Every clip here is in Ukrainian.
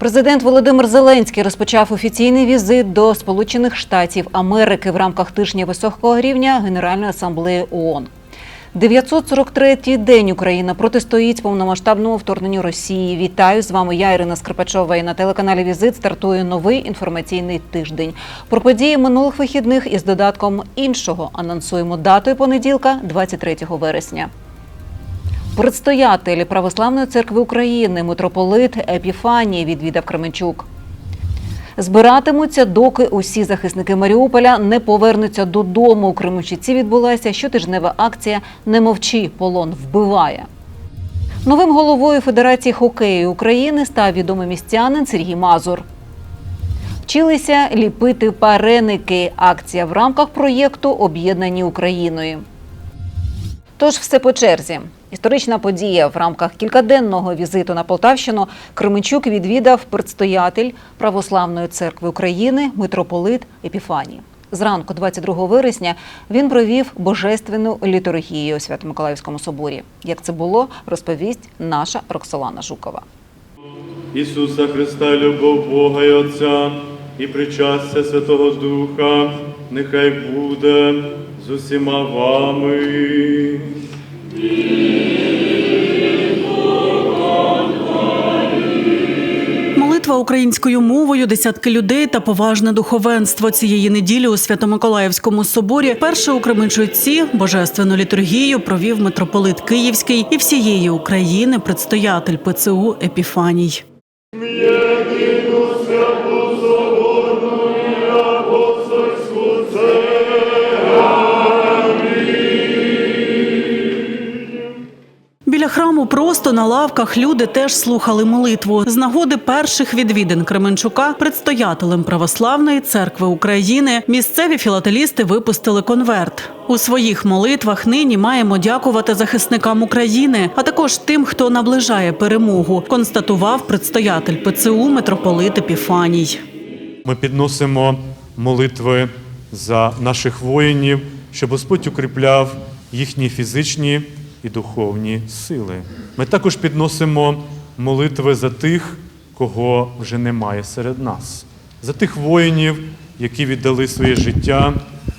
Президент Володимир Зеленський розпочав офіційний візит до Сполучених Штатів Америки в рамках тижня високого рівня Генеральної асамблеї ООН. 943-й день Україна протистоїть повномасштабному вторгненню Росії. Вітаю з вами. Я Ірина Скрипачова. І на телеканалі Візит стартує новий інформаційний тиждень. Про події минулих вихідних із додатком іншого анонсуємо датою понеділка, 23 вересня. Предстоятель Православної церкви України митрополит Епіфаній відвідав Кременчук. Збиратимуться, доки усі захисники Маріуполя не повернуться додому. У Кременчуці відбулася щотижнева акція Не мовчи, полон вбиває. Новим головою Федерації хокею України став відомий містянин Сергій Мазур. Вчилися ліпити пареники. Акція в рамках проєкту Об'єднані Україною. Тож все по черзі. Історична подія в рамках кількаденного візиту на Полтавщину Кременчук відвідав предстоятель Православної церкви України митрополит Епіфаній. Зранку, 22 вересня, він провів божественну літургію у Свято-Миколаївському соборі. Як це було, розповість наша Роксолана Жукова. Ісуса Христа, любов Бога і Отця і причастя Святого Духа, нехай буде з усіма вами. Молитва українською мовою, десятки людей та поважне духовенство цієї неділі у Свято-Миколаївському соборі. Перше у Кременчуці божественну літургію провів митрополит Київський і всієї України предстоятель ПЦУ Епіфаній. Біля просто на лавках люди теж слухали молитву. З нагоди перших відвідин Кременчука предстоятелем Православної церкви України місцеві філателісти випустили конверт. У своїх молитвах нині маємо дякувати захисникам України, а також тим, хто наближає перемогу, констатував предстоятель ПЦУ митрополит Епіфаній. Ми підносимо молитви за наших воїнів, щоб Господь укріпляв їхні фізичні і духовні сили. Ми також підносимо молитви за тих, кого вже немає серед нас, за тих воїнів, які віддали своє життя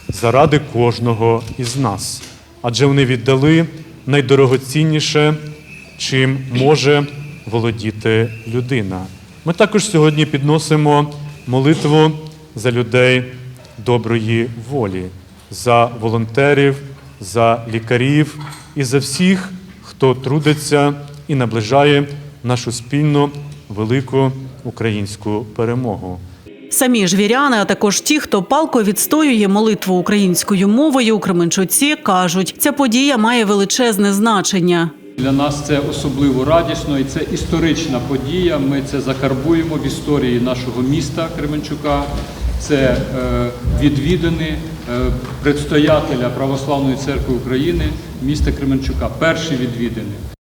заради кожного із нас. Адже вони віддали найдорогоцінніше, чим може володіти людина. Ми також сьогодні підносимо молитву за людей доброї волі, за волонтерів, за лікарів і за всіх, хто трудиться і наближає нашу спільну велику українську перемогу. Самі ж віряни, а також ті, хто палко відстоює молитву українською мовою у Кременчуці, кажуть, ця подія має величезне значення. Для нас це особливо радісно і це історична подія. Ми це закарбуємо в історії нашого міста Кременчука. Це е, відвідини предстоятеля Православної церкви України міста Кременчука. Перші відвідини.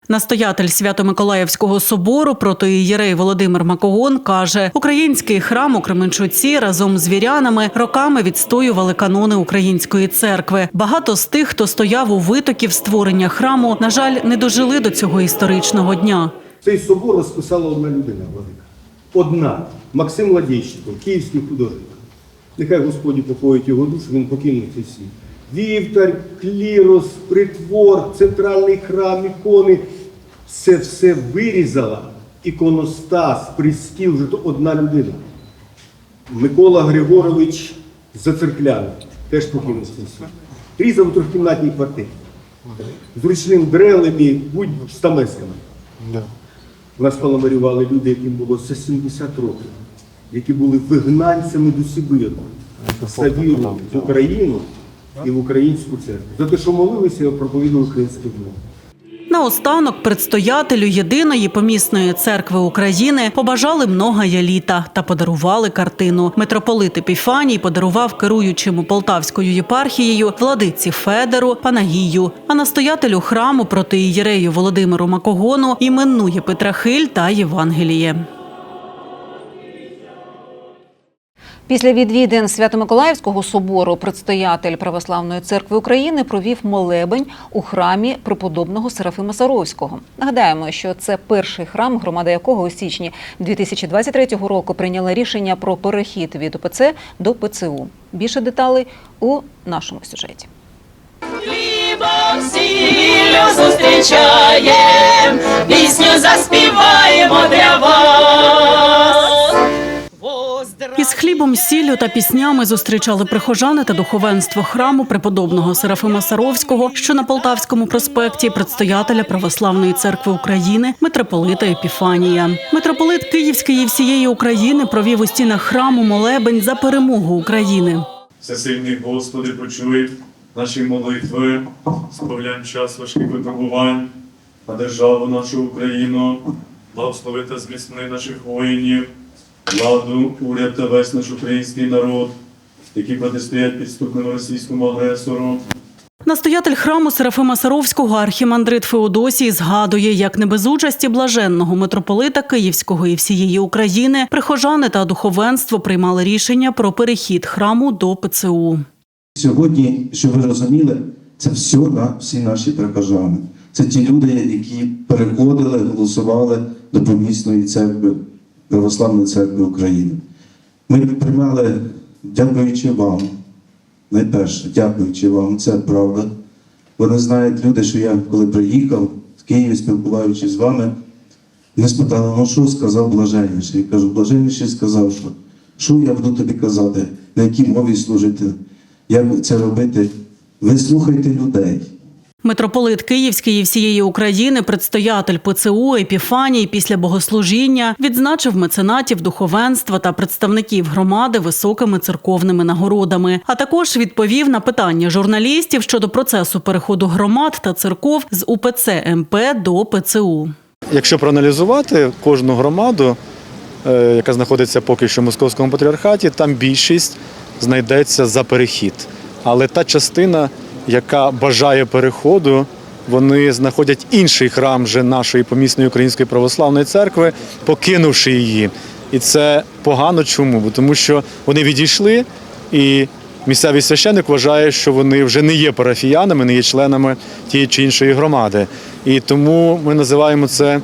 Настоятель Свято-Миколаївського собору протоієрей Володимир Макогон каже, український храм у Кременчуці разом з вірянами роками відстоювали канони української церкви. Багато з тих, хто стояв у витоків створення храму, на жаль, не дожили до цього історичного дня. Цей собор розписала одна людина, владика. Одна. Максим Ладійщиков, київський художник. Нехай Господь упокоїть його душу, він покинув цей світ. Вівтар, клірос, притвор, центральний храм, ікони. Це все вирізала іконостас, пристіл, вже то одна людина. Микола Григорович Зацеркляний, теж покинув світ. Різав у трьохкімнатній квартирі. З ручним дрелем і будь стамесками. Нас паламарювали люди, яким було за 70 років, які були вигнанцями до Сибиру за віру в Україну і в українську церкву. За те, що молилися і проповідували українську мову. Наостанок предстоятелю єдиної помісної церкви України побажали многая літа та подарували картину. Митрополит Епіфаній подарував керуючому Полтавською єпархією владиці Федору Панагію, а настоятелю храму протиієрею Володимиру Макогону іменує Петрахиль та Євангеліє. Після відвідин Свято-Миколаївського собору предстоятель Православної церкви України провів молебень у храмі преподобного Серафима Саровського. Нагадаємо, що це перший храм, громада якого у січні 2023 року прийняла рішення про перехід від ОПЦ до ПЦУ. Більше деталей у нашому сюжеті. Хлібом сіллю зустрічаєм, пісню заспіваємо хлібом, сіллю та піснями зустрічали прихожани та духовенство храму преподобного Серафима Саровського, що на Полтавському проспекті предстоятеля Православної церкви України митрополита Епіфанія. Митрополит Київський і всієї України провів у стінах храму молебень за перемогу України. Всесильний Господи, почуй наші молитви, сповлянь час важких випробувань на державу нашу Україну, благослови та наших воїнів, владу, уряд та весь наш український народ, які протистоять підступному російському агресору. Настоятель храму Серафима Саровського архімандрит Феодосій згадує, як не без участі блаженного митрополита Київського і всієї України прихожани та духовенство приймали рішення про перехід храму до ПЦУ. Сьогодні, щоб ви розуміли, це все на всі наші прихожани. Це ті люди, які переходили, голосували до помісної церкви, Православної церкви України. Ми приймали, дякуючи вам, найперше, дякуючи вам, це правда. Вони знають люди, що я коли приїхав з Києва, спілкуючись з вами, мене спитали, ну що сказав блаженніший? Я кажу, блаженніший сказав, що що я буду тобі казати, на якій мові служити, як це робити. Ви слухайте людей. Митрополит Київський і всієї України, предстоятель ПЦУ Епіфаній після богослужіння відзначив меценатів духовенства та представників громади високими церковними нагородами, а також відповів на питання журналістів щодо процесу переходу громад та церков з УПЦ МП до ПЦУ. Якщо проаналізувати кожну громаду, е, яка знаходиться поки що в московському патріархаті, там більшість знайдеться за перехід. Але та частина, яка бажає переходу, вони знаходять інший храм вже нашої помісної української православної церкви, покинувши її. І це погано чому? Бо тому що вони відійшли, і місцевий священник вважає, що вони вже не є парафіянами, не є членами тієї чи іншої громади. І тому ми називаємо це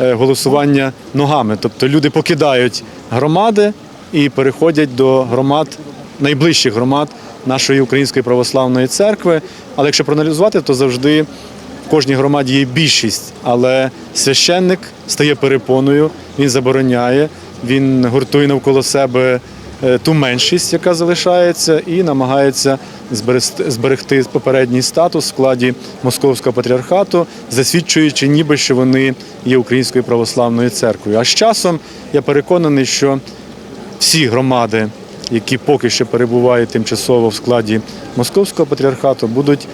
е, голосування ногами. Тобто люди покидають громади і переходять до громад, найближчих громад нашої Української православної церкви. Але якщо проаналізувати, то завжди в кожній громаді є більшість, але священник стає перепоною, він забороняє, він гуртує навколо себе е, ту меншість, яка залишається, і намагається зберегти- зберегти попередній статус в складі московського патріархату, засвідчуючи, ніби що вони є українською православною церквою. А з часом я переконаний, що всі громади, які поки що перебувають тимчасово в складі московського патріархату, будуть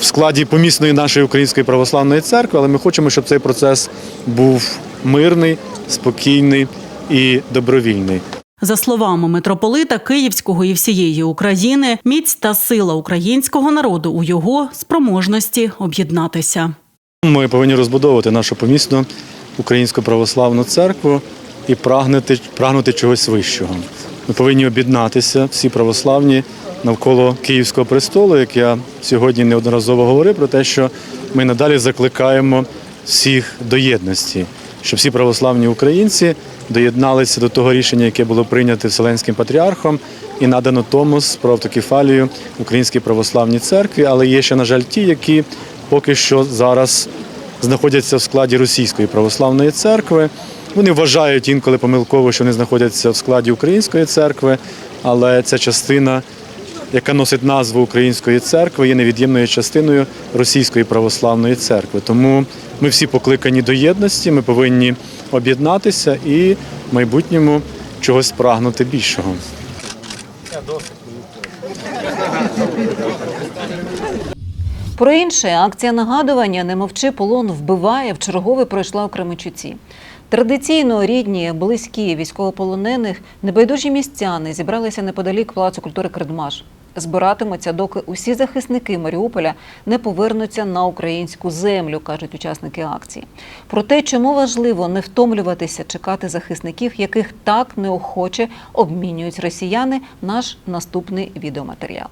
в складі помісної нашої української православної церкви, але ми хочемо, щоб цей процес був мирний, спокійний і добровільний. За словами митрополита Київського і всієї України, міць та сила українського народу у його спроможності об'єднатися. Ми повинні розбудовувати нашу помісну українську православну церкву і прагнути, прагнути чогось вищого. Ми повинні об'єднатися всі православні навколо Київського престолу, як я сьогодні неодноразово говорив про те, що ми надалі закликаємо всіх до єдності, щоб всі православні українці доєдналися до того рішення, яке було прийнято Вселенським патріархом і надано Томос про автокефалію Українській православній церкві. Але є ще, на жаль, ті, які поки що зараз знаходяться в складі Російської православної церкви. Вони вважають інколи помилково, що вони знаходяться в складі Української церкви, але ця частина, яка носить назву Української церкви, є невід'ємною частиною Російської православної церкви. Тому ми всі покликані до єдності, ми повинні об'єднатися і в майбутньому чогось прагнути більшого. Про інше акція нагадування Не мовчи полон вбиває в чергове пройшла у Кременчуці. Традиційно рідні, близькі військовополонених, небайдужі містяни зібралися неподалік Палацу культури Кредмаш. збиратимуться, доки усі захисники Маріуполя не повернуться на українську землю, кажуть учасники акції. Про те, чому важливо не втомлюватися чекати захисників, яких так неохоче обмінюють росіяни, наш наступний відеоматеріал.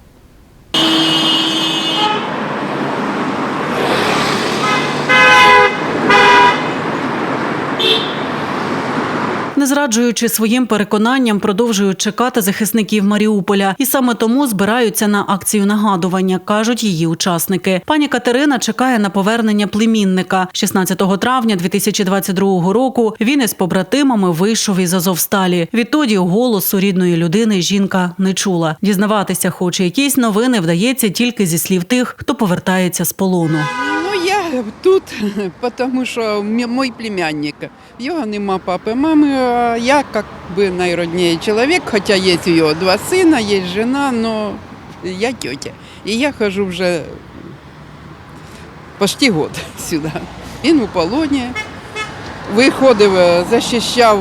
Не зраджуючи своїм переконанням, продовжують чекати захисників Маріуполя, і саме тому збираються на акцію нагадування, кажуть її учасники. Пані Катерина чекає на повернення племінника. 16 травня 2022 року він із побратимами вийшов із Азовсталі. Відтоді голосу рідної людини жінка не чула. Дізнаватися, хоче якісь новини, вдається тільки зі слів тих, хто повертається з полону. Ну, я тут, тому що мій племянник. Його нема папи, мами, а я як би найродніший чоловік, хоча є у його два сина, є жена, але я тетя. І я хожу вже почти год сюди. Він у полоні. Виходив, захищав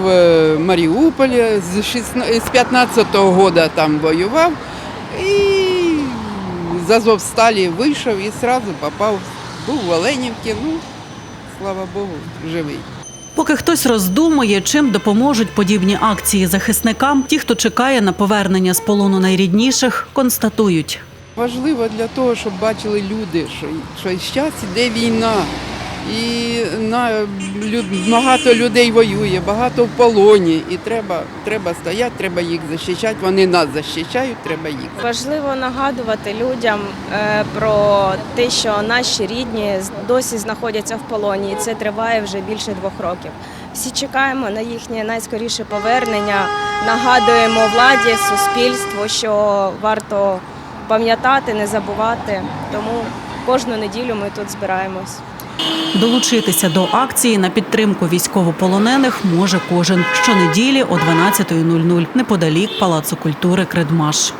Маріуполь, з 16 з 15-го року там воював. І з Азовсталі вийшов і одразу попав. Був в Оленівці, ну, слава Богу, живий. Поки хтось роздумує, чим допоможуть подібні акції захисникам, ті, хто чекає на повернення з полону найрідніших, констатують. Важливо для того, щоб бачили люди, що, що зараз іде війна. І на, лю- багато людей воює, багато в полоні. І треба, треба стояти, треба їх захищати. Вони нас захищають, треба їх. Важливо нагадувати людям е, про те, що наші рідні досі знаходяться в полоні, і це триває вже більше двох років. Всі чекаємо на їхнє найскоріше повернення. Нагадуємо владі, суспільству, що варто пам'ятати, не забувати. Тому кожну неділю ми тут збираємось. Долучитися до акції на підтримку військовополонених може кожен щонеділі о 12.00 неподалік Палацу культури Кредмаш.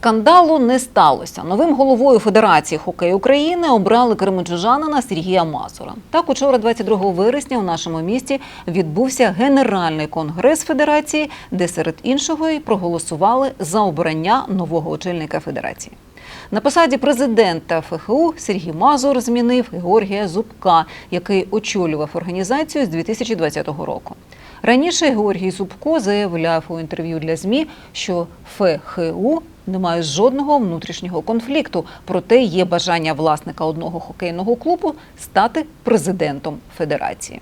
Скандалу не сталося. Новим головою Федерації хокею України обрали кременчужанина Сергія Мазура. Так, учора, 22 вересня, у нашому місті відбувся генеральний конгрес Федерації, де серед іншого й проголосували за обрання нового очільника Федерації. На посаді президента ФХУ Сергій Мазур змінив Георгія Зубка, який очолював організацію з 2020 року. Раніше Георгій Зубко заявляв у інтерв'ю для ЗМІ, що ФХУ немає жодного внутрішнього конфлікту, проте є бажання власника одного хокейного клубу стати президентом федерації.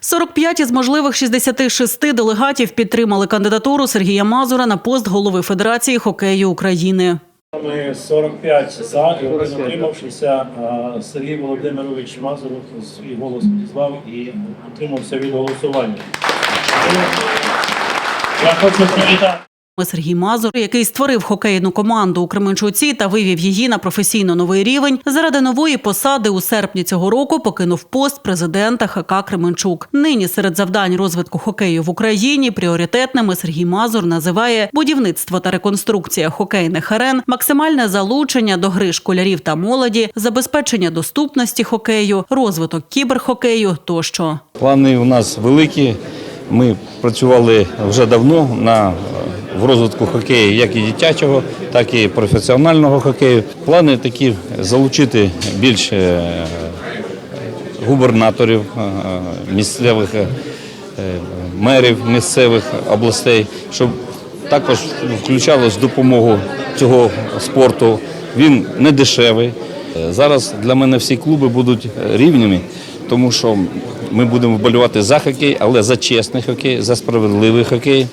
45 із можливих 66 делегатів підтримали кандидатуру Сергія Мазура на пост голови Федерації хокею України. Ми 45 за, і один отримавшися. Сергій Володимирович Мазуров свій голос призвав і утримався від голосування. Я хочу привітати. Сергій Мазур, який створив хокейну команду у Кременчуці та вивів її на професійно новий рівень, заради нової посади у серпні цього року покинув пост президента ХК Кременчук. Нині серед завдань розвитку хокею в Україні пріоритетними Сергій Мазур називає будівництво та реконструкція хокейних арен, максимальне залучення до гри школярів та молоді, забезпечення доступності хокею, розвиток кіберхокею тощо. Плани у нас великі. Ми працювали вже давно на в розвитку хокею, як і дитячого, так і професіонального хокею. Плани такі залучити більше губернаторів, е, місцевих е, мерів місцевих областей, щоб також включалось допомогу цього спорту. Він не дешевий. Е, Зараз для мене всі клуби будуть рівними, тому що ми будемо вболівати за хокей, але за чесний хокей, за справедливий хокей.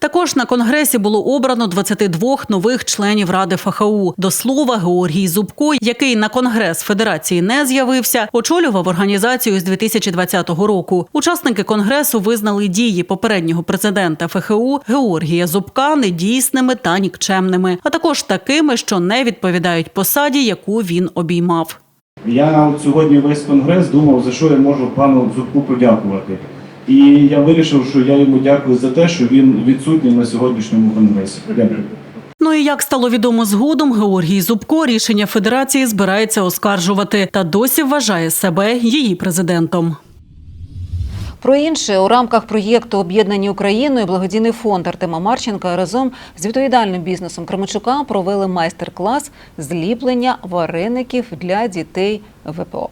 Також на конгресі було обрано 22 нових членів ради ФХУ. До слова, Георгій Зубко, який на конгрес Федерації не з'явився, очолював організацію з 2020 року. Учасники конгресу визнали дії попереднього президента ФХУ Георгія Зубка недійсними та нікчемними, а також такими, що не відповідають посаді, яку він обіймав. Я сьогодні весь конгрес думав, за що я можу пану Зубку подякувати. І я вирішив, що я йому дякую за те, що він відсутній на сьогоднішньому конгресі. Дякую. Ну і як стало відомо згодом, Георгій Зубко рішення федерації збирається оскаржувати та досі вважає себе її президентом. Про інше у рамках проєкту Об'єднані Україною благодійний фонд Артема Марченка разом з відповідальним бізнесом Кременчука провели майстер-клас зліплення вареників для дітей ВПО.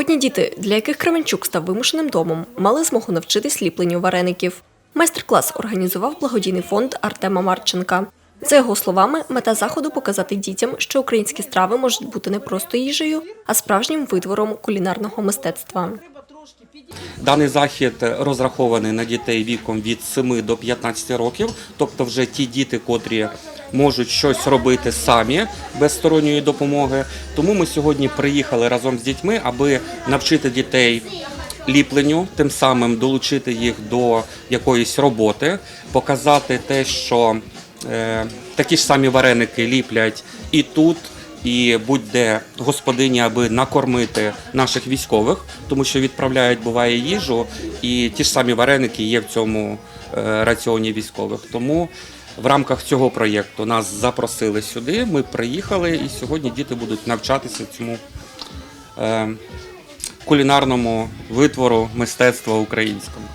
Сьогодні діти, для яких Кременчук став вимушеним домом, мали змогу навчитись ліпленню вареників. Майстер-клас організував благодійний фонд Артема Марченка. За його словами, мета заходу показати дітям, що українські страви можуть бути не просто їжею, а справжнім витвором кулінарного мистецтва. Даний захід розрахований на дітей віком від 7 до 15 років, тобто вже ті діти, котрі можуть щось робити самі без сторонньої допомоги. Тому ми сьогодні приїхали разом з дітьми, аби навчити дітей ліпленню, тим самим долучити їх до якоїсь роботи, показати те, що е, такі ж самі вареники ліплять і тут. І будь-де господині, аби накормити наших військових, тому що відправляють буває їжу, і ті ж самі вареники є в цьому е, раціоні військових. Тому в рамках цього проєкту нас запросили сюди. Ми приїхали, і сьогодні діти будуть навчатися цьому е, кулінарному витвору мистецтва українському.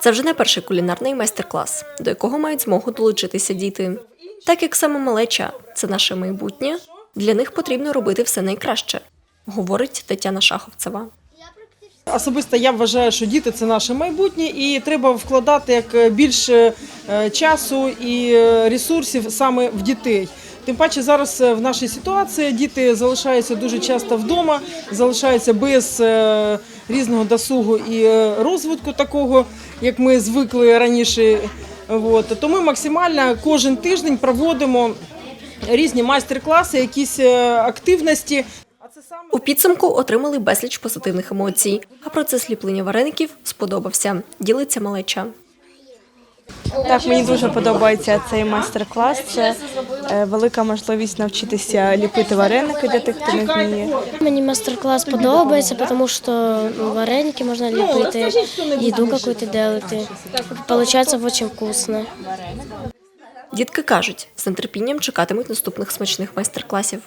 Це вже не перший кулінарний майстер-клас, до якого мають змогу долучитися діти. Так як саме малеча це наше майбутнє, для них потрібно робити все найкраще, говорить Тетяна Шаховцева. Особисто я вважаю, що діти це наше майбутнє, і треба вкладати як більше е, часу і е, ресурсів саме в дітей. Тим паче зараз е, в нашій ситуації діти залишаються дуже часто вдома, залишаються без е, різного досугу і е, розвитку такого, як ми звикли раніше. От. То ми максимально кожен тиждень проводимо різні майстер-класи, якісь е, активності. У підсумку отримали безліч позитивних емоцій, а процес ліплення вареників сподобався. Ділиться малеча. Так, мені дуже подобається цей майстер-клас. Це е, велика можливість навчитися ліпити вареники для тих, хто не вміє. Мені мастер-клас подобається, тому що ну, вареники можна лепить, еду какую-то делать. Получается очень вкусно. Дітки кажуть, з нетерпінням чекатимуть наступних смачних майстер-класів.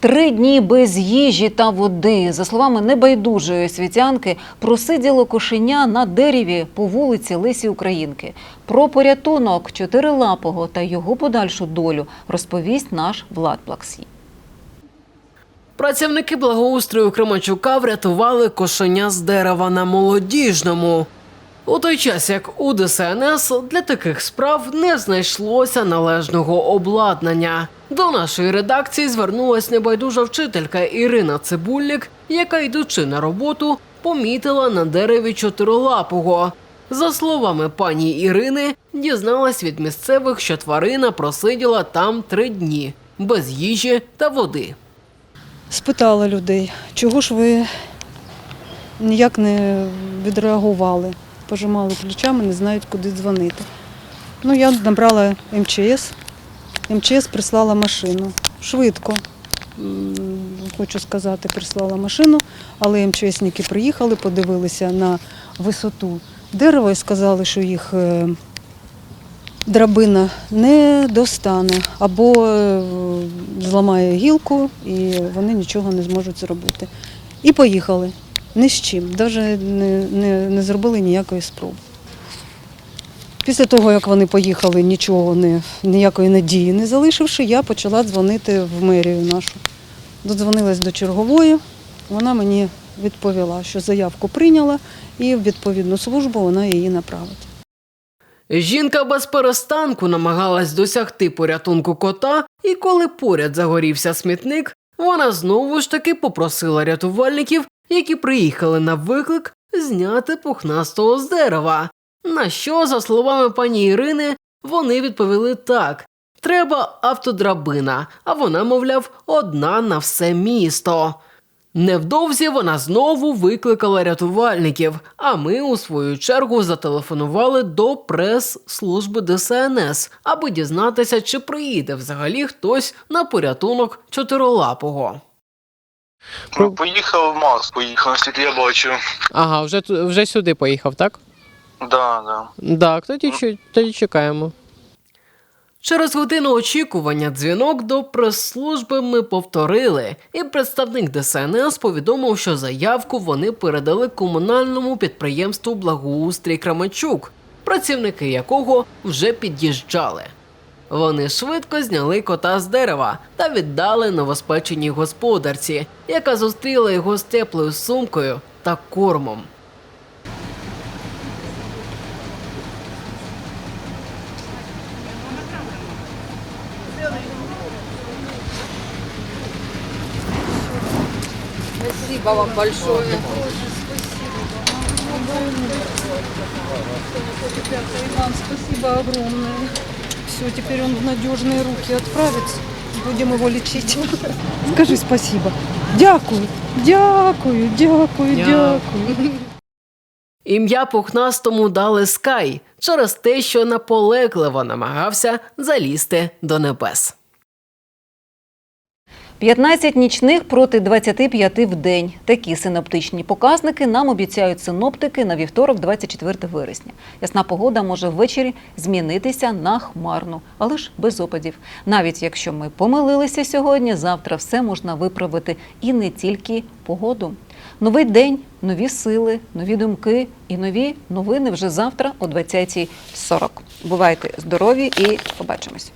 Три дні без їжі та води. За словами небайдужої освітянки, просиділо кошеня на дереві по вулиці Лисі Українки. Про порятунок чотирилапого та його подальшу долю розповість наш Влад Плаксій. Працівники благоустрою Кременчука врятували кошеня з дерева на молодіжному. У той час, як у ДСНС для таких справ не знайшлося належного обладнання. До нашої редакції звернулась небайдужа вчителька Ірина Цибульник, яка, йдучи на роботу, помітила на дереві чотирилапого. За словами пані Ірини, дізналась від місцевих, що тварина просиділа там три дні без їжі та води. Спитала людей, чого ж ви ніяк не відреагували, пожимали плечами, не знають, куди дзвонити. Ну, я набрала МЧС, МЧС прислала машину. Швидко, хочу сказати, прислала машину, але МЧСники приїхали, подивилися на висоту дерева і сказали, що їх е, драбина не достане або е, зламає гілку і вони нічого не зможуть зробити. І поїхали. Ні з чим, навіть не, не, не зробили ніякої спроби. Після того, як вони поїхали, нічого не, ніякої надії не залишивши, я почала дзвонити в мерію нашу. Додзвонилась до чергової, вона мені відповіла, що заявку прийняла і в відповідну службу вона її направить. Жінка без перестанку намагалась досягти порятунку кота, і коли поряд загорівся смітник, вона знову ж таки попросила рятувальників, які приїхали на виклик, зняти пухнастого з дерева. На що, за словами пані Ірини, вони відповіли так: треба автодрабина, а вона, мовляв, одна на все місто. Невдовзі вона знову викликала рятувальників, а ми, у свою чергу, зателефонували до прес-служби ДСНС, аби дізнатися, чи приїде взагалі хтось на порятунок чотирилапого. Ну, поїхав Макс, поїхав, наскільки я бачу. Ага, вже, ту- вже сюди поїхав, так? Да, да. Так, тоді, чу- тоді чекаємо. Через годину очікування дзвінок до прес-служби ми повторили, і представник ДСНС повідомив, що заявку вони передали комунальному підприємству Благоустрій Кременчук, працівники якого вже під'їжджали. Вони швидко зняли кота з дерева та віддали новоспеченій господарці, яка зустріла його з теплою сумкою та кормом. Спасибо вам большое. Вам спасибо огромное. Все, теперь он в надежные руки отправится. Будем его лечить. Скажи спасибо. Дякую, дякую, дякую, дякую. Ім'я пухнастому дали Скай через те, що наполегливо намагався залізти до небес. 15 нічних проти 25 в день. Такі синоптичні показники нам обіцяють синоптики на вівторок, 24 вересня. Ясна погода може ввечері змінитися на хмарну, але ж без опадів. Навіть якщо ми помилилися сьогодні, завтра все можна виправити і не тільки погоду. Новий день, нові сили, нові думки і нові новини вже завтра о 20.40. Бувайте здорові і побачимось.